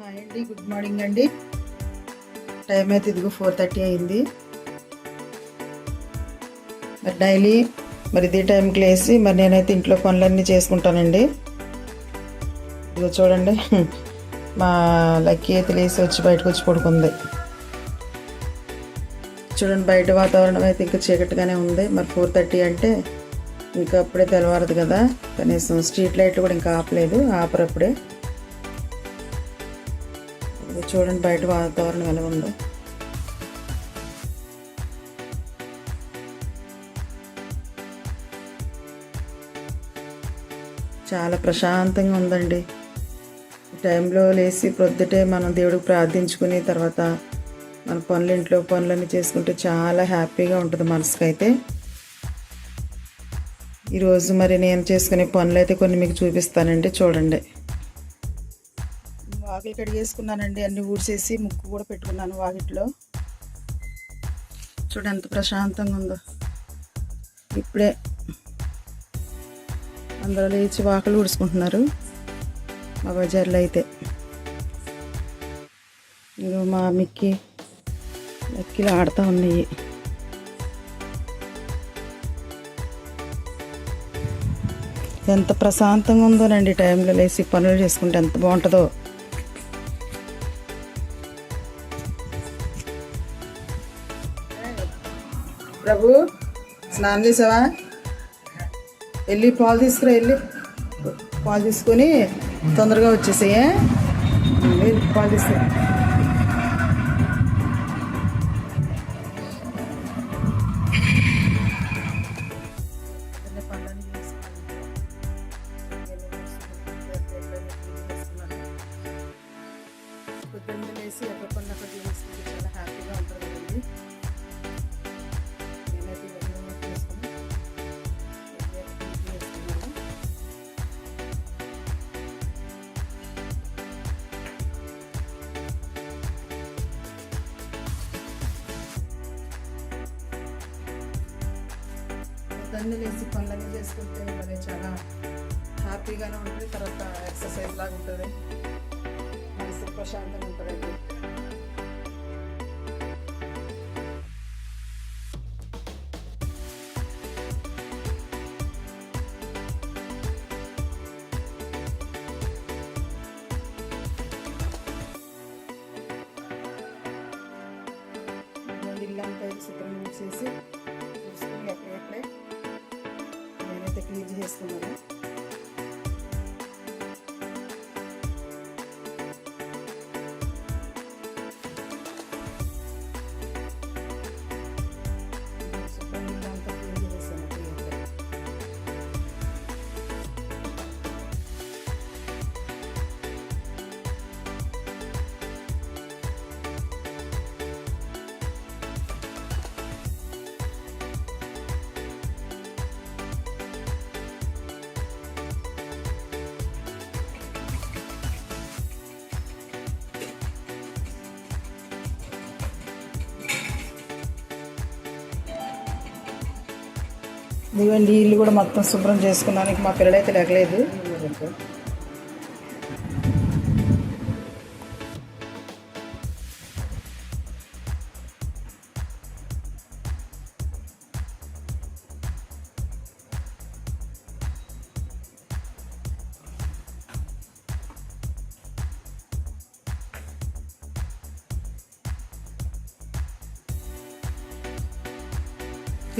Hi అండి good morning అండి. Time అయితే ఇదిగో ఫోర్ థర్టీ అయింది. మరి డైలీ మరి ఇదే టైంకి లేసి మరి నేనైతే ఇంట్లో పనులన్నీ చేసుకుంటానండి. ఇదిగో చూడండి మా లక్కీ అయితే లేసి వచ్చి బయటకు వచ్చి పడుకుంది. చూడండి బయట వాతావరణం అయితే ఇంకా చీకటిగానే ఉంది. మరి ఫోర్ థర్టీ అంటే ఇంకా అప్పుడే తెల్లవారదు కదా. కనీసం స్ట్రీట్ లైట్లు కూడా ఇంకా ఆపలేదు ఆపరు ఉంటుంది చూడండి బయట వాతావరణం ఎలా ఉందో. చాలా ప్రశాంతంగా ఉందండి. టైంలో లేచి ప్రొద్దుటే మనం దేవుడికి ప్రార్థించుకుని తర్వాత మన పనులు ఇంట్లో పనులన్నీ చేసుకుంటే చాలా హ్యాపీగా ఉంటుంది మనసుకైతే. ఈరోజు మరి నేను చేసుకునే పనులు అయితే కొన్ని మీకు చూపిస్తానండి. చూడండి. వాకిలు కడిగేసుకున్నానండి అన్ని ఊడ్చేసి ముక్కు కూడా పెట్టుకున్నాను వాకిట్లో. చూడు ఎంత ప్రశాంతంగా ఉందో. ఇప్పుడే అందరూ లేచి వాకలు ఊడ్చుకుంటున్నారు మా బజార్లో అయితే. ఇదిగో మా మిక్కి లక్కీలు ఆడుతూ ఉన్నాయి. ఎంత ప్రశాంతంగా ఉందోనండి టైంలో లేచి పనులు చేసుకుంటే ఎంత బాగుంటుందో. ప్రభు స్నానం చేసావా? వెళ్ళి పాలు తీసుకురా వెళ్ళి. పాలు తీసుకొని తొందరగా వచ్చేసాయే పాలు తీసుకురా. పొద్దున్న లేచి పనులన్నీ చేసుకుంటే మరి చాలా హ్యాపీగానే ఉంటుంది. తర్వాత ఎక్సర్సైజ్ లాగా ఉంటుంది. మనసు ప్రశాంతంగా ఉంటుంది. ఇదిగోండి ఇల్లంతా అయితే చేసి చూసుకుని ఎక్కడెక్కడే నేనైతే క్లీన్ ఇదిగోండి ఇల్లు కూడా మొత్తం శుభ్రం చేసుకున్నానికి మా పిల్లలైతే లేకలేదు.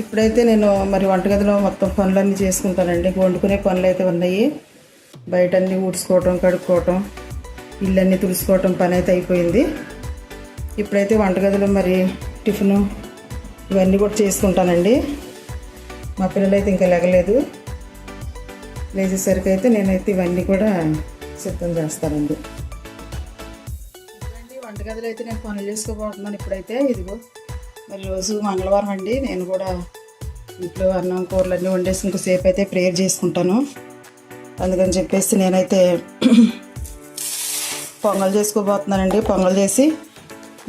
ఇప్పుడైతే నేను మరి వంటగదిలో మొత్తం పనులన్నీ చేసుకుంటానండి. వండుకునే పనులు అయితే ఉన్నాయి. బయట అన్నీ ఊడ్చుకోవటం కడుక్కోవటం ఇల్లన్నీ తుడుచుకోవటం పని అయితే అయిపోయింది. ఇప్పుడైతే వంటగదిలో మరి టిఫిను ఇవన్నీ కూడా చేసుకుంటానండి. మా పిల్లలైతే ఇంకా లెగలేదు. లేచేసరికి అయితే నేనైతే ఇవన్నీ కూడా సిద్ధం చేస్తానండి. వంటగదిలో అయితే నేను పనులు చేసుకోబోతున్నాను ఇప్పుడైతే. ఇదిగో మరి రోజు మంగళవారం అండి. నేను కూడా ఇంట్లో అన్నం కూరలు అన్నీ వండేసి ఇంకోసేపు అయితే ప్రేయర్ చేసుకుంటాను. అందుకని చెప్పేసి నేనైతే పొంగల్ చేసుకోబోతున్నానండి. పొంగల్ చేసి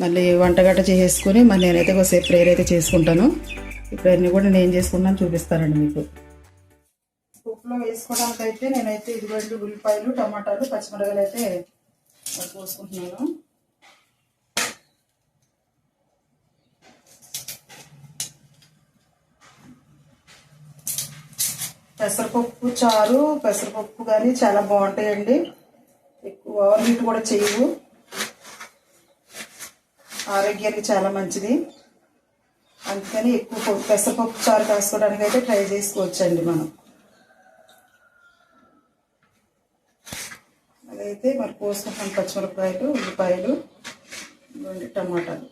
మళ్ళీ వంటగట్ట చేసేసుకుని మరి నేనైతే ఒకసేపు ప్రేయర్ అయితే చేసుకుంటాను. ఇప్పుడు అన్నీ కూడా నేను చేసుకున్నాను చూపిస్తానండి మీకు. ఉప్పులో వేసుకోవడానికి అయితే నేనైతే ఇదిగోండి ఉల్లిపాయలు టమాటాలు పచ్చిమిరకాయలు అయితే కోసుకుంటున్నాను. పెసరపప్పు చారు పెసరపప్పు కానీ చాలా బాగుంటాయండి. ఎక్కువ ఓవర్ హీట్ కూడా చేయవు. ఆరోగ్యానికి చాలా మంచిది. అందుకని ఎక్కువ పెసరపప్పు చారు కాసుకోవడానికి అయితే ట్రై చేసుకోవచ్చండి మనం. అదైతే మరి పోసుకుంటాం పచ్చిమిరపకాయలు ఉల్లిపాయలు టమాటాలు.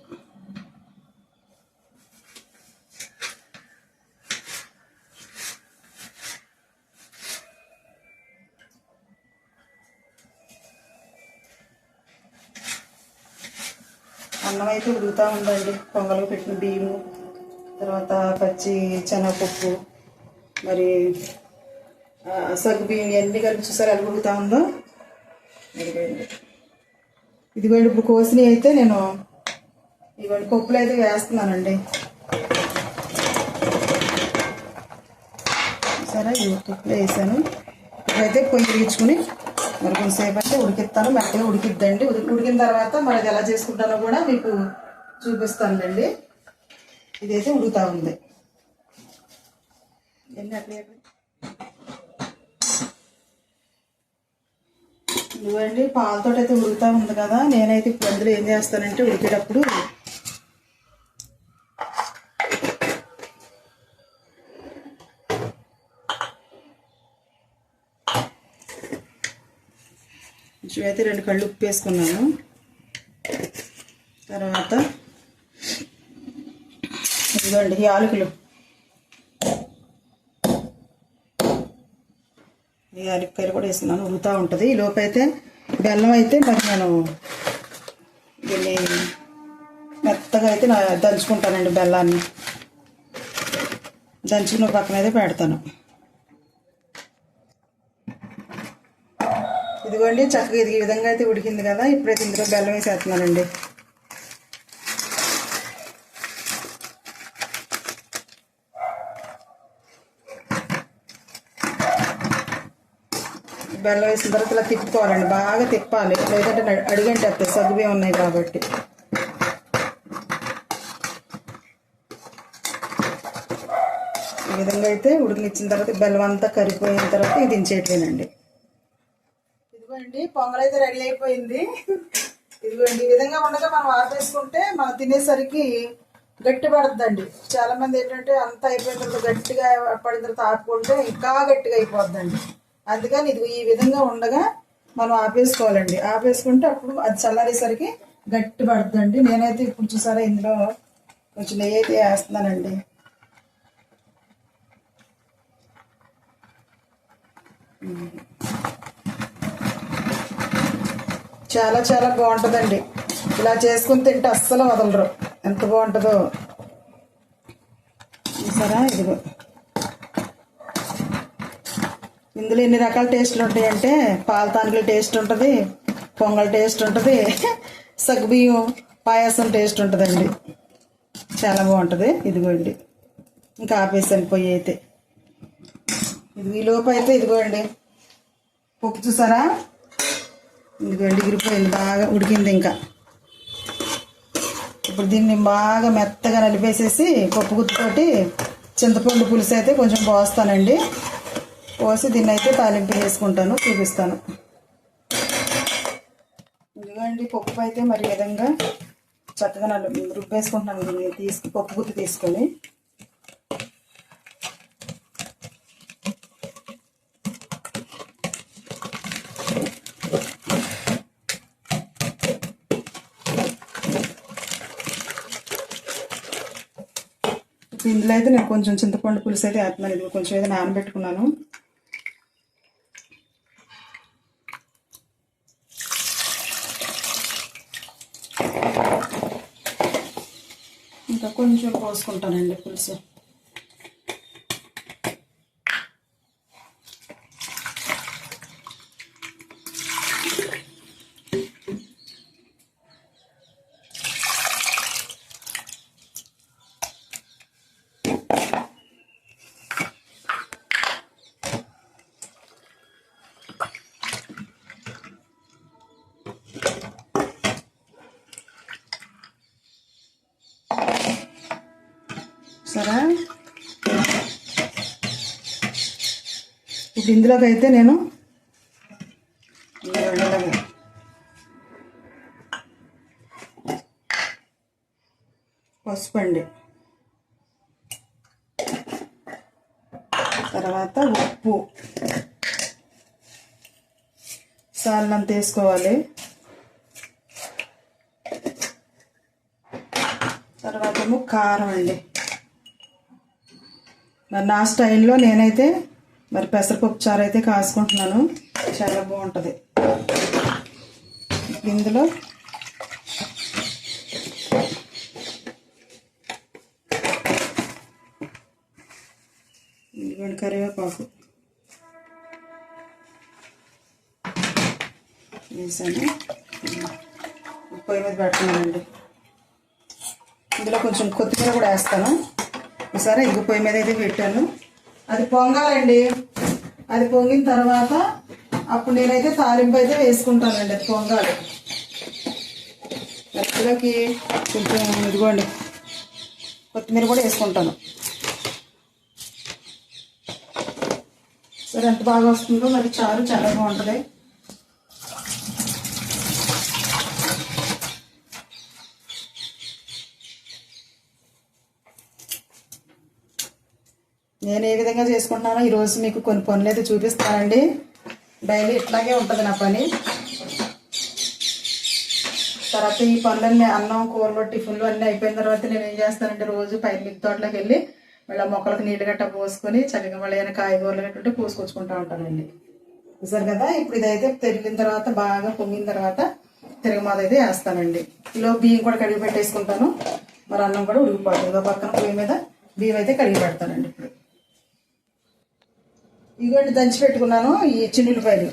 అన్నం అయితే ఉడుకుతూ ఉందండి. పొంగల్కి పెట్టిన బియ్యము తర్వాత పచ్చి శనగపప్పు మరి సగ్గు బియ్యం ఇవన్నీ కలిపి చూసారు ఎలా ఉడుకుతూ ఉందో? ఇదిగోండి. ఇప్పుడు కోసినవి అయితే నేను ఇదిగోండి పప్పులు అయితే వేస్తున్నానండి. సరే ఇవి పప్పులు వేసాను. ఇప్పుడైతే పొయ్యి తీర్చుకుని మరి కొంతసేపు అయితే ఉడికిస్తాను మెత్తగా ఉడికిద్దండి. ఉడికిన తర్వాత మరి అది ఎలా చేసుకుంటానో కూడా మీకు చూపిస్తానులేండి. ఇదైతే ఉడుకుతా ఉంది. ఎన్ని అట్లే ఇవ్వండి పాలతో అయితే ఉడుకుతా ఉంది కదా. నేనైతే ఇప్పుడు అందులో ఏం చేస్తానంటే ఉడికేటప్పుడు కొంచెం అయితే రెండు కళ్ళు ఉప్పు వేసుకున్నాను తర్వాత ఇదిగోండి ఈ యాలకులు ఈ యాలక్కాయలు కూడా వేసుకున్నాను ఉడుకుతూ ఉంటుంది. ఈ అయితే బెల్లం అయితే మరి నేను దీన్ని మెత్తగా అయితే నా దంచుకుంటానండి బెల్లాన్ని. దంచుకున్న పక్కన అయితే పెడతాను. ఇదిగోండి చక్కగా ఇది ఈ విధంగా అయితే ఉడికింది కదా ఇప్పుడైతే ఇందులో బెల్లం వేసేస్తున్నానండి. బెల్లం వేసిన తర్వాత ఇలా తిప్పుకోవాలండి బాగా తిప్పాలి. లేదంటే అడిగంటే వస్తాయి ఉన్నాయి కాబట్టి. ఈ విధంగా అయితే ఉడికిచ్చిన తర్వాత బెల్లం అంతా కరిగిపోయిన తర్వాత ఇది దించేట్లేనండి ఇదిగోండి పొంగల్ అయితే రెడీ అయిపోయింది. ఇదిగోండి ఈ విధంగా ఉండగా మనం ఆపేసుకుంటే మనం తినేసరికి గట్టి పడుతుందండి చాలా మంది ఏంటంటే అంత అయిపోయిన తర్వాత గట్టిగా పడిన తర్వాత ఆపుకుంటే ఇంకా గట్టిగా అయిపోద్దండి. అందుకని ఇది ఈ విధంగా ఉండగా మనం ఆపేసుకోవాలండి. ఆపేసుకుంటే అప్పుడు అది చల్లారేసరికి గట్టి పడుతుందండి నేనైతే ఇప్పుడు చూసారా ఇందులో కొంచెం నెయ్యి అయితే వేస్తున్నానండి. చాలా చాలా బాగుంటుందండి. ఇలా చేసుకుని తింటే అస్సలు వదలరు. ఎంత బాగుంటుందో. సరే ఇదిగో. ఇందులో ఎన్ని రకాల టేస్ట్లు ఉంటాయంటే పాల తానుగుల టేస్ట్ ఉంటుంది పొంగల్ టేస్ట్ ఉంటుంది సగ్గుబియ్యం పాయసం టేస్ట్ ఉంటుందండి. చాలా బాగుంటుంది. ఇదిగోండి. ఇంకా ఆపేసాను పొయ్యి అయితే. ఇది ఈలోపు లోపు అయితే ఇదిగోండి. ఉప్పు చూసారా? ఇదిగోండి ఎగిరిపోయింది బాగా ఉడికింది ఇంకా. ఇప్పుడు దీన్ని బాగా మెత్తగా నలిపేసేసి పప్పు గుత్తుతోటి చింతపండు పులుసు అయితే కొంచెం పోస్తానండి. పోసి దీన్ని అయితే తాలింపు వేసుకుంటాను చూపిస్తాను. ఇదిగోండి పప్పు అయితే మరి విధంగా చక్కగా నలు రుబ్బేసుకుంటున్నాను. దీన్ని తీసుకు పప్పు గుత్తి తీసుకొని. ఇందులో అయితే నేను కొంచెం చింతపండు పులుసు అయితే వేస్తున్నాను. ఇది కొంచెం అయితే నానబెట్టుకున్నాను. ఇంకా కొంచెం పోసుకుంటానండి పులుసు. నెక్స్ట్ ఇందులోకి అయితే నేను ఇందులో పసుపు అండి తర్వాత ఉప్పు. సాల్నంత వేసుకోవాలి. తర్వాత ఏమో కారం అండి. మరి నా స్టైల్లో నేనైతే మరి పెసరపప్పు చారు అయితే కాసుకుంటున్నాను. చాలా బాగుంటుంది. ఇందులో ఇదిగోండి కరివేపాకు వేసాను. పొయ్యి మీద పెడుతున్నానండి. ఇందులో కొంచెం కొత్తిమీర కూడా వేస్తాను. ఒకసారి ఇంకో పొయ్యి మీద అయితే పెట్టాను. అది పొంగాలండి. అది పొంగిన తర్వాత అప్పుడు నేనైతే తాలింపు అయితే వేసుకుంటానండి అది పొంగాలి. అందులోకి కొంచెం ఇదిగోండి కొత్తిమీర కూడా వేసుకుంటాను. సరే ఎంత బాగా వస్తుందో మరి చారు చాలా బాగుంటుంది. నేను ఏ విధంగా చేసుకుంటున్నానో ఈరోజు మీకు కొన్ని పనులు అయితే చూపిస్తానండి. డైలీ ఇట్లాగే ఉంటుంది నా పని. తర్వాత ఈ పనులన్నీ అన్నం కూరలు టిఫిన్లు అన్నీ అయిపోయిన తర్వాత నేను ఏం చేస్తానంటే రోజు పైన మిద్దె తోటలోకి వెళ్ళి మళ్ళీ మొక్కలకు నీళ్ళు గట్ట పోసుకొని చక్కగా మళ్ళీ ఏమైనా కాయగూరలు గట్ట ఉంటే పోసుకొచ్చుకుంటా ఉంటానండి. చూసారు కదా? ఇప్పుడు ఇదైతే తిరిగిన తర్వాత బాగా పొంగిన తర్వాత తిరగమాద అయితే వేస్తానండి. ఇలా బియ్యం కూడా కడిగి పెట్టేసుకుంటాను. మరి అన్నం కూడా ఉడికిపోతుంది. పక్కన పొయ్యి మీద బియ్యం అయితే కడిగి పెడతానండి ఇప్పుడు. ఇగోండి దంచి పెట్టుకున్నాను ఈ చిన్నులపాయలు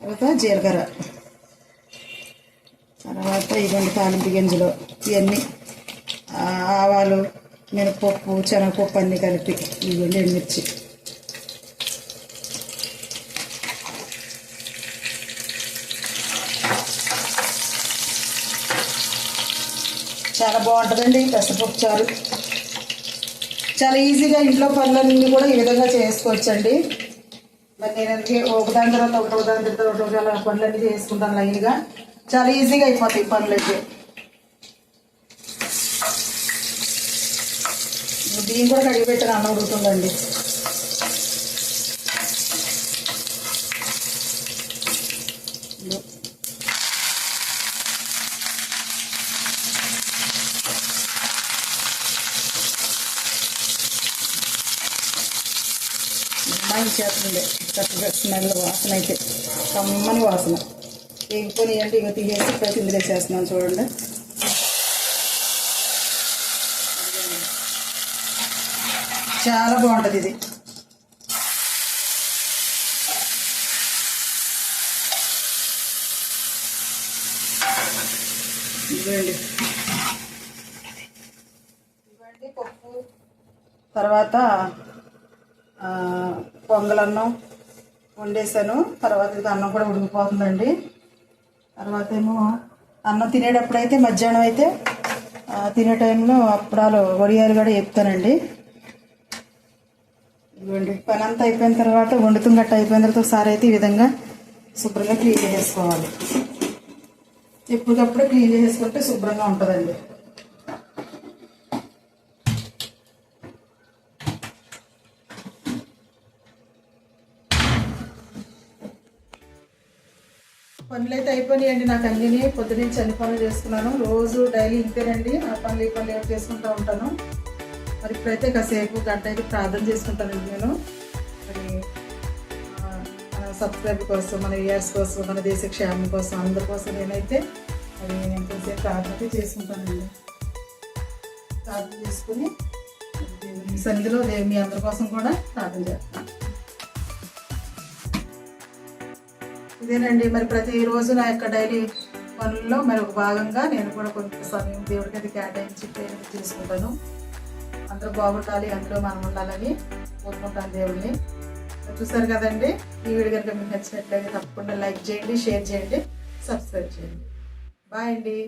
తర్వాత జీలకర్ర. తర్వాత ఇగోండి తాలింపు గింజలు ఇవన్నీ. ఆవాలు మినపప్పు శనగపప్పు అన్నీ కలిపి ఇదిగోండి ఎండుమిర్చి. చాలా బాగుంటుందండి పెసరపప్పు చారు. చాలా ఈజీగా ఇంట్లో పనులన్నీ కూడా ఈ విధంగా చేసుకోవచ్చండి. మరి నేను ఒకదాని ఒక తర్వాత ఒకటి ఒక దాని తర్వాత ఒకటి ఒకటి అలా పనులన్నీ చేసుకుంటాను లైన్గా చాలా ఈజీగా అయిపోతాయి ఈ పనులు అయితే. కూడా కడిగి పెట్టిన అన్నం ఉడుకుతుందండి. అమ్మాయి చేస్తుంది చక్కగా స్మెల్ వాసన అయితే కమ్మని వాసన. ఇంకొని అంటే ఇక తీసేసి పైకి ఇందులో చేస్తున్నాను చూడండి. చాలా బాగుంటుంది ఇది. ఇవ్వండి ఇవ్వండి పప్పు. తర్వాత పొంగలన్నం వండేసాను తర్వాత ఇది అన్నం కూడా ఉడికిపోతుందండి. తర్వాత ఏమో అన్నం తినేటప్పుడు అయితే మధ్యాహ్నం అయితే తినే టైంలో అప్పడాలు వడియాలు కూడా చెప్తానండి ఇదిగోండి పని అంతా అయిపోయిన తర్వాత వండుతుంది గట్ట అయిపోయిన తర్వాత ఒకసారి అయితే ఈ విధంగా శుభ్రంగా క్లీన్ చేసుకోవాలి ఎప్పటికప్పుడు క్లీన్ చేసుకుంటే శుభ్రంగా ఉంటుందండి. పనులు అయితే అయిపోయినాయండి. నాకు అన్నీ పొద్దున్నే అన్ని పనులు చేసుకున్నాను. రోజు డైలీ ఇంతేనండి. ఆ పనులు ఈ పనులు చేసుకుంటూ ఉంటాను. మరి ఇప్పుడైతే కాసేపు గంట అయితే ప్రార్థన చేసుకుంటానండి నేను. మరి ఆ, మన సబ్స్క్రైబర్ కోసం మన ఇయర్స్ కోసం మన దేశ క్షేమం కోసం అందరి కోసం నేనైతే మరి నేను కొంచెంసేపు ప్రార్థన చేసుకుంటానండి. ప్రార్థన చేసుకుని సన్నిధిలో మీ అందరి కోసం కూడా ప్రార్థన చేస్తాను. ఇదేనండి. మరి ప్రతిరోజు నా యొక్క డైలీ పనుల్లో మరి ఒక భాగంగా నేను కూడా కొంత సమయం దేవుడికి అది కేటాయించి ప్రేరణ చేసుకుంటాను. అందరూ బాగుండాలి అందులో మనం ఉండాలని కోరుకుంటాను దేవుడిని చూసారు కదండి ఈ వీడియో కనుక మీకు నచ్చినట్లయితే తప్పకుండా లైక్ చేయండి షేర్ చేయండి సబ్స్క్రైబ్ చేయండి. బాయ్ అండి.